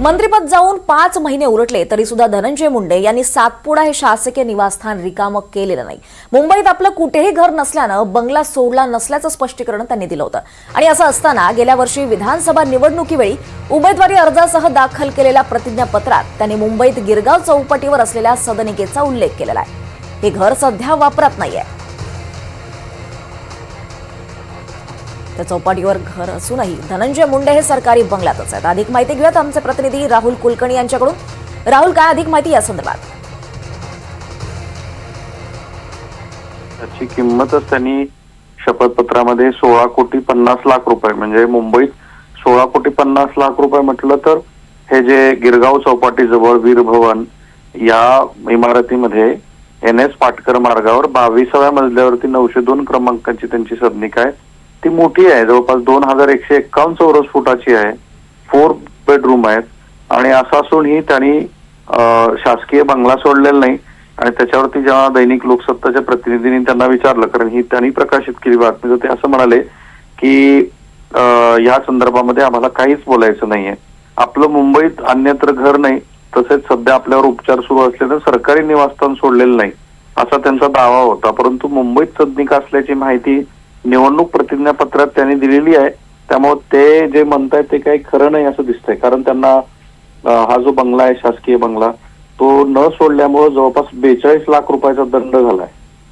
मंत्रिपद जाऊन पाच महिने उलटले तरी सुद्धा धनंजय मुंडे यांनी सातपुडा हे शासकीय निवासस्थान रिकामं केलेलं नाही. मुंबईत आपलं कुठेही घर नसल्यानं बंगला सोडला नसल्याचं स्पष्टीकरण त्यांनी दिलं होतं. आणि असं असताना गेल्या वर्षी विधानसभा निवडणुकीवेळी उमेदवारी अर्जासह दाखल केलेल्या प्रतिज्ञापत्रात त्यांनी मुंबईत गिरगाव चौपाटीवर असलेल्या सदनिकेचा उल्लेख केलेला आहे. हे घर सध्या वापरात नाहीये. त्या चौपाटीवर घर असूनही धनंजय मुंडे हे सरकारी बंगल्यातच आहेत. अधिक माहिती घेऊयात आमचे प्रतिनिधी राहुल कुलकर्णी यांच्याकडून. राहुल काय अधिक माहिती या संदर्भात? त्याची किंमतच त्यांनी शपथपत्रामध्ये सोळा कोटी पन्नास लाख रुपये म्हणजे मुंबईत सोळा कोटी पन्नास लाख रुपये म्हटलं तर हे जे गिरगाव चौपाटी जवळ वीर भवन या इमारतीमध्ये एन एस पाटकर मार्गावर बावीसाव्या मजल्यावरती नऊशे दोन क्रमांकाची त्यांची सदनिका आहे. ती मोठी आहे जवळपास दोन हजार एकशे एक्कावन्न चौरस फुटाची आहे. फोर बेडरूम आहेत. आणि असं असूनही त्यांनी शासकीय बंगला सोडलेला नाही. आणि त्याच्यावरती जेव्हा दैनिक लोकसत्ताच्या प्रतिनिधींनी त्यांना विचारलं कारण ही त्यांनी प्रकाशित केली बातमी तर ते असं म्हणाले की या संदर्भामध्ये आम्हाला काहीच बोलायचं नाहीये. आपलं मुंबईत अन्यत्र घर नाही तसेच सध्या आपल्यावर उपचार सुरू असलेलं सरकारी निवासस्थान सोडलेलं नाही असा त्यांचा दावा होता. परंतु मुंबईत सदनिका असल्याची माहिती निवडणूक प्रतिज्ञापत्रात त्यांनी दिलेली आहे. त्यामुळे ते जे म्हणतायत ते काही खरं नाही असं दिसतंय. कारण त्यांना हा जो बंगला आहे शासकीय बंगला तो न सोडल्यामुळे जवळपास बेचाळीस लाख रुपयाचा दंड झालाय.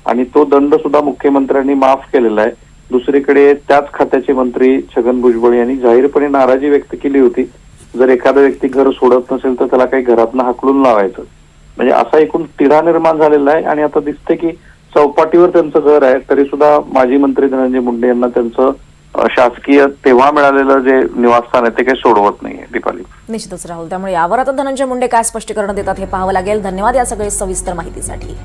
आणि तो दंड सुद्धा मुख्यमंत्र्यांनी माफ केलेला आहे. दुसरीकडे त्याच खात्याचे मंत्री छगन भुजबळ यांनी जाहीरपणे नाराजी व्यक्त केली होती. जर एखादा व्यक्ती घर सोडत नसेल तर त्याला काही घरातनं हाकलून लावायचं. म्हणजे असा एकूण तिढा निर्माण झालेला आहे आणि आता दिसते की चौपाटीवर त्यांचं घर आहे तरी सुद्धा माजी मंत्री धनंजय मुंडे यांना त्यांचं शासकीय तेव्हा मिळालेलं जे निवासस्थान आहे ते काही सोडवत नाहीये दीपाली. निश्चितच राहुल त्यामुळे यावर आता धनंजय मुंडे काय स्पष्टीकरण देतात हे पाहावं लागेल. धन्यवाद या सगळे सविस्तर माहितीसाठी.